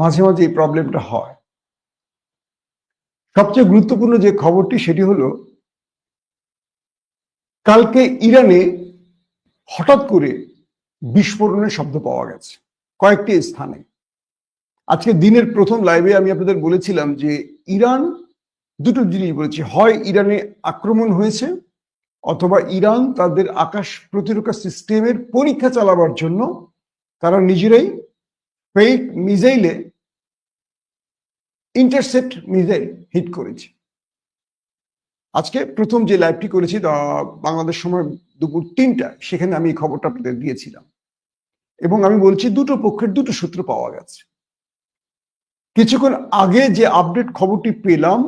মাঝে মাঝে এই প্রবলেমটা হয়। সবচেয়ে গুরুত্বপূর্ণ যে খবরটি সেটি হলো, কালকে ইরানে হঠাৎ করে বিস্ফোরণের শব্দ পাওয়া গেছে কয়েকটি স্থানে। আজকে দিনের প্রথম লাইভে আমি আপনাদের বলেছিলাম যে ইরান, দুটো জিনিস বলেছি, হয় ইরানে আক্রমণ হয়েছে অথবা ইরান তাদের আকাশ প্রতিরক্ষা সিস্টেমের পরীক্ষা চালাবার জন্য তারা নিজেরাই ফেক মিসাইলে ইন্টারসেপ্ট মিসাইল হিট করেছে। আজকে প্রথম যে লাইভটি করেছি বাংলাদেশ সময় দুপুর তিনটায় সেখানে আমি এই খবরটা আপনাদের দিয়েছিলাম। এবং আমি বলছি, দুটো পক্ষের দুটো সূত্র পাওয়া গেছে। কিছুক্ষণ আগে যে আপডেট খবরটি পেলাম,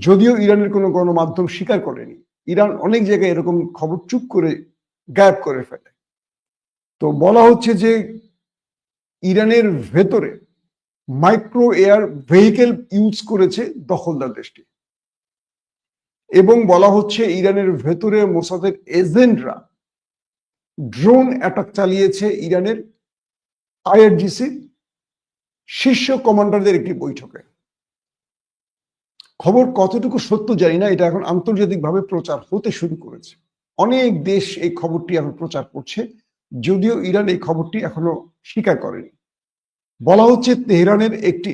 যদিও ইরানের কোনো গণমাধ্যম স্বীকার করেনি। ইরান অনেক জায়গায় এরকম খবর চুপ করে, গায়েব করে ফেলে। তো বলা হচ্ছে যে, ইরানের ভেতরে মাইক্রো এয়ার ভেহিকেল ইউজ করেছে দখলদার দেশটি। এবং বলা হচ্ছে ইরানের ভেতরে মোসাদের এজেন্টরা ড্রোন অ্যাটাক চালিয়েছে ইরানের আইআরজিসির শীর্ষ কমান্ডারদের একটি বৈঠকে। খবর কতটুকু সত্য জানি না, এটা এখন আন্তর্জাতিকভাবে প্রচার হতে শুরু করেছে। অনেক দেশ এই খবরটি এখন প্রচার করছে, যদিও ইরান এই খবরটি এখনও স্বীকার করেনি। বলা উচিত তেহরানের একটি